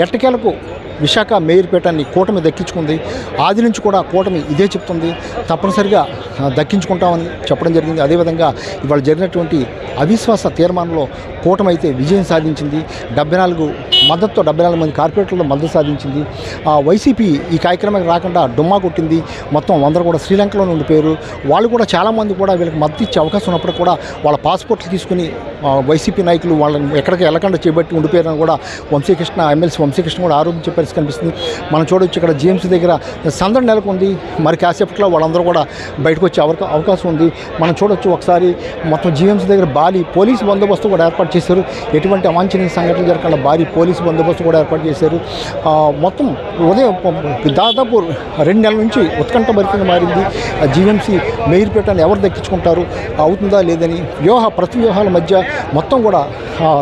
ఎట్టకేలకు విశాఖ మేయర్పేటని కూటమి దక్కించుకుంది. ఆది నుంచి కూడా కూటమి ఇదే చెప్తుంది. తప్పనిసరిగా దక్కించుకుంటామని చెప్పడం జరిగింది. అదేవిధంగా ఇవాళ జరిగినటువంటి అవిశ్వాస తీర్మానంలో కూటమైతే విజయం సాధించింది. డెబ్బై నాలుగు మద్దతుతో డెబ్బై నాలుగు మంది కార్పొరేటర్లు మద్దతు సాధించింది. వైసీపీ ఈ కార్యక్రమానికి రాకుండా డుమ్మా కొట్టింది. మొత్తం అందరూ కూడా శ్రీలంకలో ఉండిపోయారు. వాళ్ళు కూడా చాలామంది కూడా వీళ్ళకి మద్దతు ఇచ్చే అవకాశం ఉన్నప్పుడు కూడా వాళ్ళ పాస్పోర్ట్లు తీసుకుని వైసీపీ నాయకులు వాళ్ళని ఎక్కడికి వెళ్ళకుండా చేపట్టి ఉండిపోయారని కూడా వంశీకృష్ణ ఎమ్మెల్సీ వంశీకృష్ణ కూడా ఆరోపించే పరిస్థితి కనిపిస్తుంది. మనం చూడొచ్చు ఇక్కడ జిఎంసీ దగ్గర సందడి నెలకొంది. మరి కాసేపట్లో వాళ్ళందరూ కూడా బయటకు వచ్చే అవకా అవకాశం ఉంది. మనం చూడవచ్చు ఒకసారి మొత్తం జిఎంసీ దగ్గర భారీ పోలీసు బందోబస్తు కూడా ఏర్పాటు చేశారు. ఎటువంటి అవాంఛనీయ సంఘటనలు జరగకుండా భారీ పోలీసు బందోబస్తు కూడా ఏర్పాటు చేశారు. మొత్తం ఉదయం దాదాపు రెండు నెలల నుంచి ఉత్కంఠభరితంగా మారింది. జీఎంసీ మెయిర్పేటను ఎవరు దక్కించుకుంటారు? అవుతుందా లేదని వ్యూహ ప్రతి వ్యూహాల మధ్య మొత్తం కూడా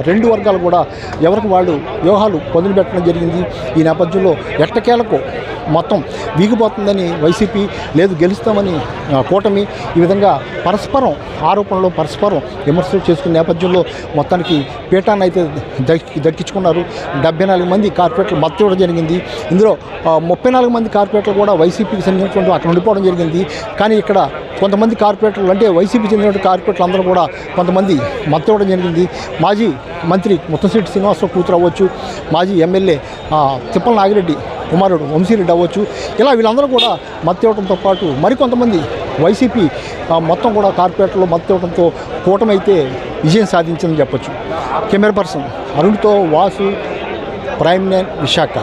రెండు వర్గాలు కూడా ఎవరికి వాళ్ళు వ్యూహాలు పొందులు పెట్టడం జరిగింది. ఈ నేపథ్యంలో ఎట్టకేలకు మొత్తం వీగిపోతుందని వైసీపీ లేదు గెలుస్తామని కూటమి ఈ విధంగా పరస్పరం ఆరోపణలు పరస్పరం విమర్శలు చేసుకునే నేపథ్యంలో మొత్తానికి పీఠాన్ని అయితే దక్కి దక్కించుకున్నారు. డెబ్బై నాలుగు మంది కార్పొరేటర్లు మద్దతు ఇవ్వడం జరిగింది. ఇందులో ముప్పై నాలుగు మంది కార్పొరేటర్లు కూడా వైసీపీకి చెందినటువంటి అక్కడ ఉండిపోవడం జరిగింది. కానీ ఇక్కడ కొంతమంది కార్పొరేటర్లు అంటే వైసీపీ చెందినటువంటి కార్పొరేటర్లు అందరూ కూడా కొంతమంది మద్దతు ఇవ్వడం జరిగింది. మాజీ మంత్రి ముత్తశెట్టి శ్రీనివాసరావు కూతురు అవ్వచ్చు. మాజీ ఎమ్మెల్యే తిప్పల నాగిరెడ్డి కుమారుడు వంశీరెడ్డి అవ్వచ్చు. ఇలా వీళ్ళందరూ కూడా మద్దతు పాటు మరికొంతమంది వైసీపీ మొత్తం కూడా కార్పొరేట్లో మద్దతు ఇవ్వడంతో కూటమి అయితే విజయం సాధించిందని చెప్పొచ్చు. కెమెరా పర్సన్ అరుణ్తో వాసు ప్రైమ్ నైన్ విశాఖ.